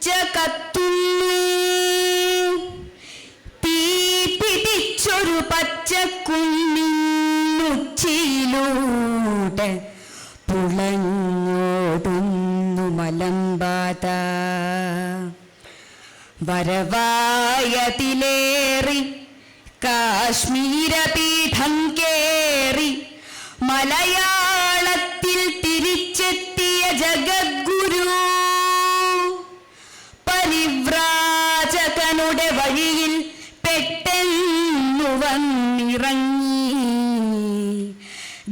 ഉച്ച കത്തുന്നു. തീ പിടിച്ചൊരു പച്ചക്കുന്നിനുച്ചിയിലൂടെ പുളഞ്ഞോടുന്നു മലമ്പാത. വരവായതിലേറി കാശ്മീരപീഠം കേറി മലയാളത്തിൽ വന്നിറങ്ങി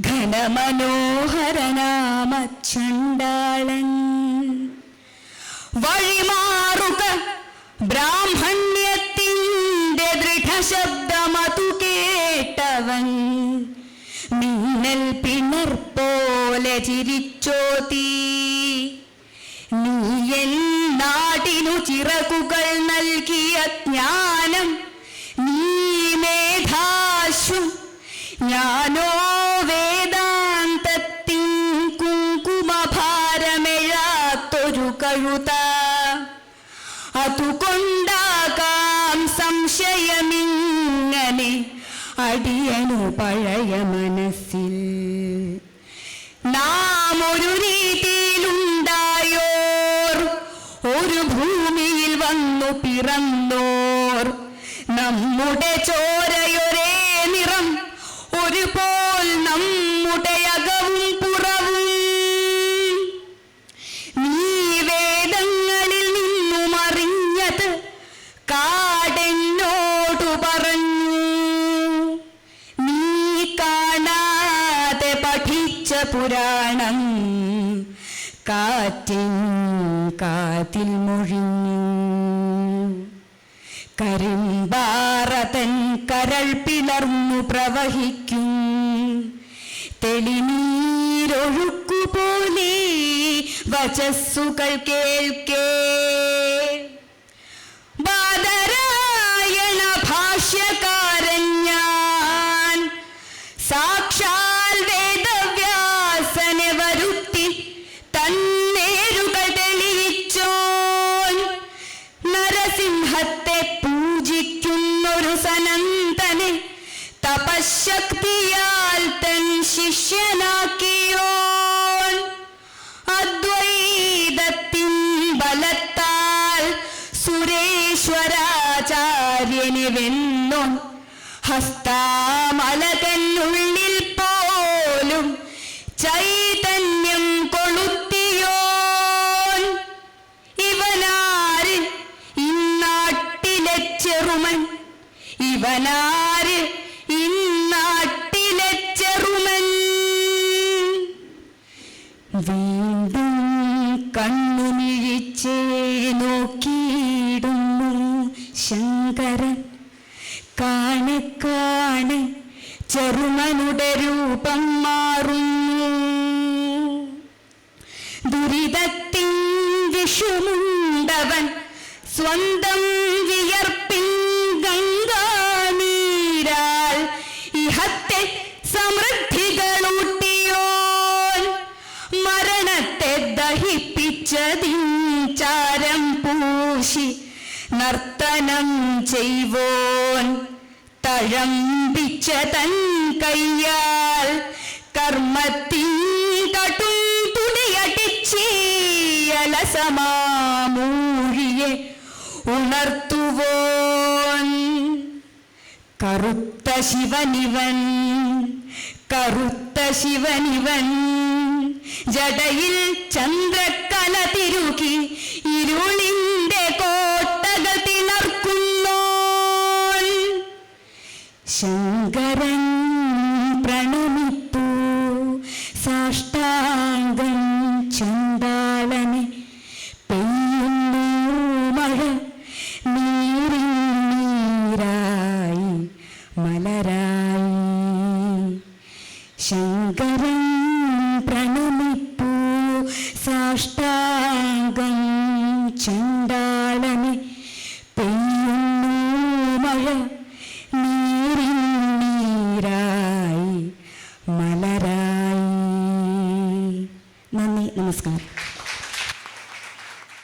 ഘനമനോഹരനാമച്ചണ്ടാളൻ വഴിമാറുക ബ്രാഹ്മണ്യത്തിന്റെ ദൃഢശബ്ദമതു കേട്ടവൻ മിന്നൽ പിണർ പോലെ ചിരിച്ചോതി. നീ നാടിനു ചിറകുകൾ നൽകിയ ജ്ഞാനം മേധാശു ഞാനോ വേദാന്തത്തിൻ കുങ്കുമഭാരമെഴാത്തൊരു കഴുത. അതുകൊണ്ടാകാം സംശയമിങ്ങനെ അടിയനു പഴയ മനസ്സിൽ. നാം ഒരു രീതിയിലുണ്ടായോർ ഒരു ഭൂമിയിൽ വന്നു പിറന്നോർ. നമ്മുടെ ചോരയൊരേ പഠിച്ച പുരാണം. കാറ്റിൻ കാതിൽ മൊഴിഞ്ഞു. കരിമ്പാറതൻ കരൾ പിളർന്നു പ്രവഹിക്കും. തെളിനീരൊഴുക്കുപോലെ വചസ്സുകൾ കേൾക്കേ. സുരേശ്വരാചാര്യനെ വെന്നോൻ ഹസ്താമലകനുള്ളിൽ പോലും ശങ്കരൻ. കാണെ കാണെ ചെറുമനുടെ രൂപം മാറുന്നു. ദുരിതത്തിൻ വിഷുമുണ്ടവൻ സ്വന്തം വിയർപ്പിൻ ഗംഗാനീരാൽ. ഇഹത്തെ സമൃദ്ധികളൂട്ടിയോൻ മരണത്തെ ദഹിപ്പിച്ചതിൻ ചാരം പൂശി தானம் செய்வோன். தழம்பிச்ச தன் கையால் கர்மத்தில் கட்டும் துணியடிச்சி அலசமாமூழியே உணர்த்துவோன். கருத்த சிவனிவன் கருத்த சிவனிவன் ஜடையில் சந்திர പ്രണമിപ്പൂ